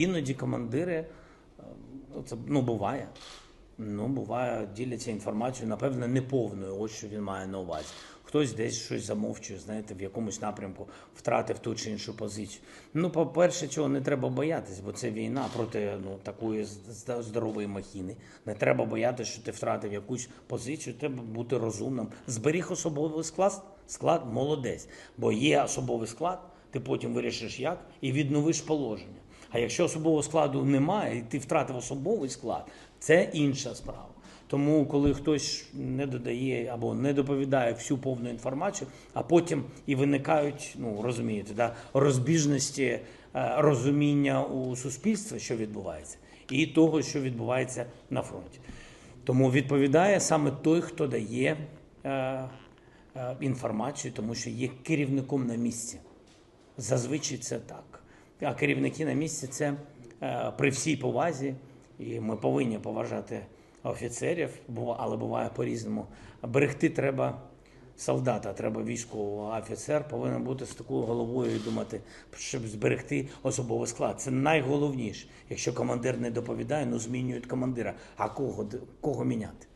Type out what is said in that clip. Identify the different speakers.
Speaker 1: Іноді командири, е, ну, це ну, буває. Ну, буває, діляться інформацією, напевно, неповною, ось що він має на увазі. Хтось десь щось замовчує, знаєте, в якомусь напрямку втратив ту чи іншу позицію. Ну, по-перше, цього не треба боятись, бо це війна проти ну, такої здорової махіни. Не треба боятися, що ти втратив якусь позицію, треба бути розумним. Зберіг особовий склад, склад молодець. Бо є особовий склад, ти потім вирішиш як і відновиш положення. А якщо особового складу немає, і ти втратив особовий склад, це інша справа. Тому, коли хтось не додає або не доповідає всю повну інформацію, а потім і виникають, ну розумієте, да, розбіжності е, розуміння у суспільства, що відбувається, і того, що відбувається на фронті. Тому відповідає саме той, хто дає е, е, інформацію, тому що є керівником на місці. Зазвичай це так. А керівники на місці це е, при всій повазі, і ми повинні поважати офіцерів, але буває по-різному. Берегти треба солдата, треба військового. Офіцер повинен бути з такою головою і думати, щоб зберегти особовий склад. Це найголовніше. Якщо командир не доповідає, ну змінюють командира. А кого, кого міняти?